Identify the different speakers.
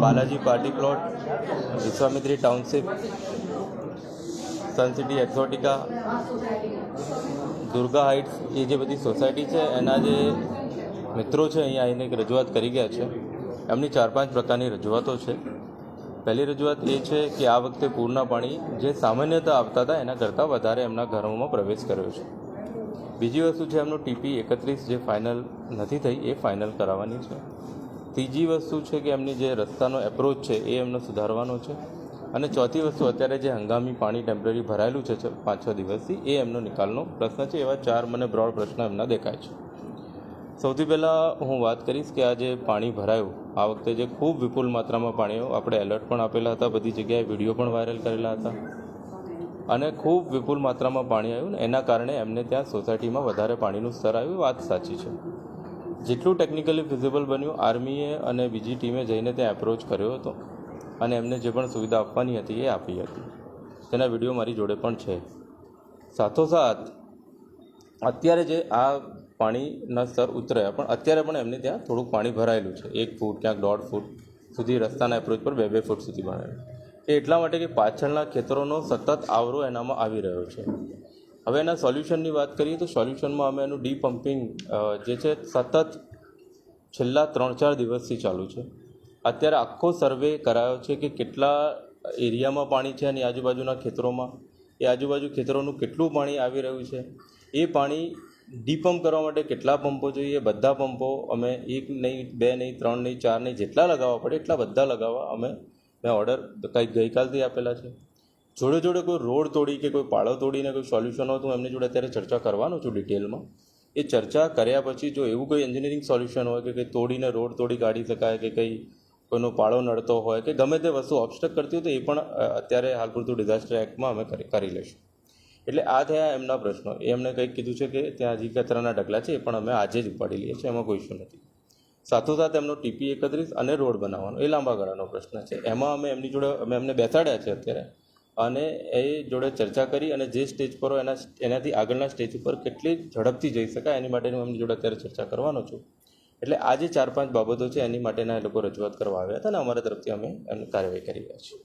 Speaker 1: Balaji party plot Vishwamitri township Sun City Exotica Durga Heights એ જે બધી society છે એના જે મિત્રો છે અહીંયા આવીને એક રજૂઆત કરી ગયા છે. એમની ચાર પાંચ પ્રકારની રજૂઆતો છે. પહેલી રજૂઆત એ છે કે આ વખતે પૂરના પાણી જે સામાન્યતા આવતા હતા એના કરતાં વધારે એમના ઘરોમાં પ્રવેશ કર્યો છે. બીજી વસ્તુ છે, એમનું ટીપી એકત્રીસ જે ફાઇનલ નથી થઈ, એ ફાઇનલ કરાવવાની છે. ત્રીજી વસ્તુ છે કે એમની જે રસ્તાનો એપ્રોચ છે, એ એમનો સુધારવાનો છે. અને ચોથી વસ્તુ, અત્યારે જે હંગામી પાણી ટેમ્પરરી ભરાયેલું છે પાંચ, છ દિવસથી, એ એમનો નિકાલનો પ્રશ્ન છે. એવા ચાર મને બ્રોડ પ્રશ્ન એમના દેખાય છે. સૌથી પહેલાં હું વાત કરીશ કે આ જે પાણી ભરાયું, આ વખતે જે ખૂબ વિપુલ માત્રામાં પાણી આપણે એલર્ટ પણ આપેલા હતા, બધી જગ્યાએ વીડિયો પણ વાયરલ કરેલા હતા. અને ખૂબ વિપુલ માત્રામાં પાણી આવ્યું ને એના કારણે એમને ત્યાં સોસાયટીમાં વધારે પાણીનું સ્તર આવ્યું વાત સાચી છે. જેટલું ટેકનિકલી ફિઝિબલ બન્યું આર્મીએ અને બીજી ટીમે જઈને ત્યાં એપ્રોચ કર્યો હતો. અને એમને જે પણ સુવિધા આપવાની હતી, એ આપી હતી. તેના વીડિયો મારી જોડે પણ છે. સાથોસાથ, અત્યારે જે આ પાણીના સ્તર ઉતર્યા, પણ અત્યારે પણ એમને ત્યાં થોડુંક પાણી ભરાયેલું છે. એક ફૂટ, ક્યાંક દોઢ ફૂટ સુધી રસ્તાના એપ્રોચ પર બે બે ફૂટ સુધી ભરાયેલું. એ એટલા માટે કે પાછળના ખેતરોનો સતત આવરો એનામાં આવી રહ્યો છે. હવે એના સોલ્યુશનની વાત કરીએ તો સોલ્યુશનમાં અમે એનું ડીપમ્પિંગ જે છે સતત છેલ્લા ત્રણ ચાર દિવસથી ચાલુ છે. અત્યારે આખો સર્વે કરાયો છે કે કેટલા એરિયામાં પાણી છે અને આજુબાજુના ખેતરોમાં, એ આજુબાજુ ખેતરોનું કેટલું પાણી આવી રહ્યું છે, એ પાણી ડીપમ્પ કરવા માટે કેટલા પંપો જોઈએ, બધા પંપો અમે એક નહીં, બે નહીં, ત્રણ નહીં, ચાર નહીં, જેટલા લગાવવા પડે એટલા બધા લગાવવા અમે મેં ઓર્ડર કંઈક ગઈકાલથી આપેલા છે. જોડે જોડે કોઈ રોડ તોડી કે કોઈ પાળો તોડીને કોઈ સોલ્યુશન હોય તો હું એમની જોડે અત્યારે ચર્ચા કરવાનો છું ડિટેલમાં એ ચર્ચા કર્યા પછી જો એવું કોઈ એન્જિનિયરિંગ સોલ્યુશન હોય કે કંઈ તોડીને રોડ તોડી કાઢી શકાય કે કંઈ કોઈનો પાળો નડતો હોય કે ગમે તે વસ્તુ ઓબસ્ટક કરતી હોય તો એ પણ અત્યારે હાલ પૂરતું ડિઝાસ્ટર એક્ટમાં અમે કરી લઈશું. એટલે આ થયા એમના પ્રશ્નો. એ એમણે કંઈક કીધું છે કે ત્યાં હજી કચરાના ઢગલા છે, એ પણ અમે આજે જ ઉપાડી લઈએ છીએ, એમાં કોઈ ઇશ્યુ નથી. સાથોસાથ એમનો ટીપી એકત્રીસ અને રોડ બનાવવાનો. એ લાંબા ગાળાનો પ્રશ્ન છે. એમાં અમે એમની જોડે, અમે એમને બેસાડ્યા છે અત્યારે. અને એ જોડે ચર્ચા કરી અને જે સ્ટેજ પર એના, એનાથી આગળના સ્ટેજ ઉપર કેટલી ઝડપથી જઈ શકાય એની માટેનું એમની જોડે અત્યારે ચર્ચા કરવાનો છું. એટલે આ જે ચાર પાંચ બાબતો છે એની માટેના એ લોકો રજૂઆત કરવા આવ્યા હતા અને અમારા તરફથી અમે કાર્યવાહી કરી રહ્યા છીએ.